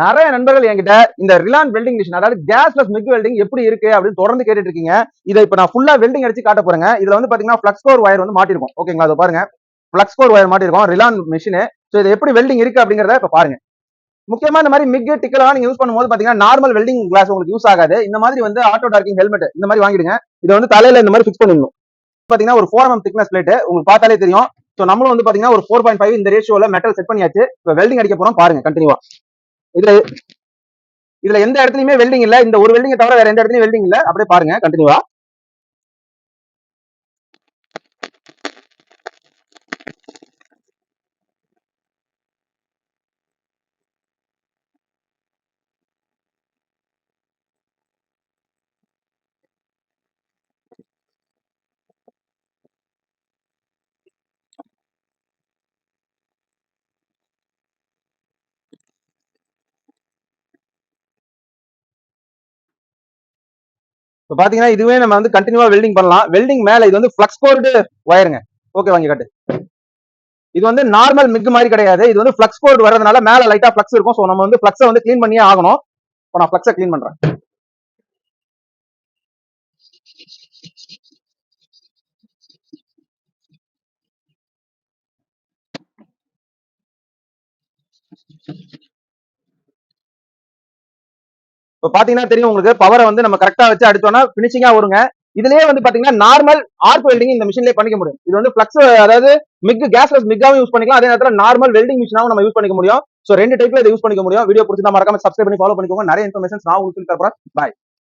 நிறைய நண்பர்கள் என்கிட்ட இந்த ரிலான் வெல்டிங் மிஷின் அதாவது கேஸ்லெஸ் மிக் வெல்டிங் எப்படி இருக்கு அப்படின்னு தொடர்ந்து கேட்டுட்டு இருக்கீங்க இதை இப்ப நான் ஃபுல்லா வெல்டிங் அடிச்சு காட்ட போறேங்க. இதுல வந்து பாத்தீங்கன்னா ஃபிளக்ஸ் கோர் வயர் வந்து மாட்டிருக்கும். ஓகேங்களா அதை பாருங்க. ஃபிளக்ஸ் கோர் வயர் மாட்டிருக்கும். ரிலான் மிஷின் ஸோ இது எப்படி வெல்டிங் இருக்கு அப்படிங்கிறத இப்ப பாருங்க. முக்கியமா இந்த மாதிரி மிக் டிக்கெல்லாம் நீங்க யூஸ் பண்ணும்போது பாத்தீங்கன்னா நார்மல் வெல்டிங் கிளாஸ் உங்களுக்கு யூஸ் ஆகாது. இந்த மாதிரி வந்து ஆட்டோ டார்க்கிங் ஹெல்மெட் இந்த மாதிரி வாங்கிடுங்க. இதை வந்து தலையில இந்த மாதிரி ஃபிக்ஸ் பண்ணிடணும். பாத்தீங்கன்னா ஒரு ஃபோர் எம் திக்னஸ் பிளேட் உங்களுக்கு பார்த்தாலே தெரியும். ஸோ நம்மளும் வந்து பாத்தீங்கன்னா ஒரு ஃபோர் பாயிண்ட் ஃபைவ் இந்த ரேஷியோல மெட்டல் செட் பண்ணியாச்சு. இப்போ வெல்டிங் அடிக்க போறோம். பாருங்க கண்டினியூவா இதுல இதுல எந்த இடத்துலயுமே வெல்டிங் இல்ல. இந்த ஒரு வெல்டிங் தவிர வேற எந்த இடத்துலயும் வெல்டிங் இல்ல. அப்படியே பாருங்க கண்டினியூவா இப்போ பாத்தீங்கன்னா இதுவே நம்ம வந்து கண்டினியூவா வெல்டிங் பண்ணலாம். வெல்டிங் மேல இது வந்து ஃபிளக்ஸ் போர்டு ஒயருங்க ஓகே வாங்கி காட்டு. இது வந்து நார்மல் மிக் மாதிரி கிடையாது. இது வந்து ஃபிளக்ஸ் போர்டு வரதுனால மேல லைட்டா ஃபிளக்ஸ் இருக்கும். ஸோ நம்ம வந்து ஃபிளக்ஸை வந்து க்ளீன் பண்ணியே ஆகணும். இப்போ நான் ஃபிளக்ஸை க்ளீன் பண்றேன். இப்போ பாத்தீங்கன்னா தெரியும் உங்களுக்கு பவரை வந்து நம்ம கரெக்டா வச்சு அடிச்சோம்னா பினிஷிங்கா வருங்க. இதுலயே வந்து பாத்தீங்கன்னா நார்மல் ஆர்க் வெல்டிங் இந்த மிஷின்லயே பண்ணிக்க முடியும். இது வந்து பிளக்ஸ் அதாவது மிக் கேஸ்லெஸ் மிக்காவும் யூஸ் பண்ணிக்கலாம். அதே நேரத்தில் நார்மல் வெல்டிங் மிஷினாவும் நம்ம யூஸ் பண்ணிக்க முடியும். ஸோ ரெண்டு டைப்ல இதை யூஸ் பண்ணிக்க முடியும். வீடியோ பிடிச்சிருந்தா மறக்காம சப்ஸ்கிரைப் பண்ணி ஃபாலோ பண்ணிக்கோங்க. நிறைய இன்ஃபர்மேஷன் நான் உங்களுக்கு தரப்போறேன். பாய்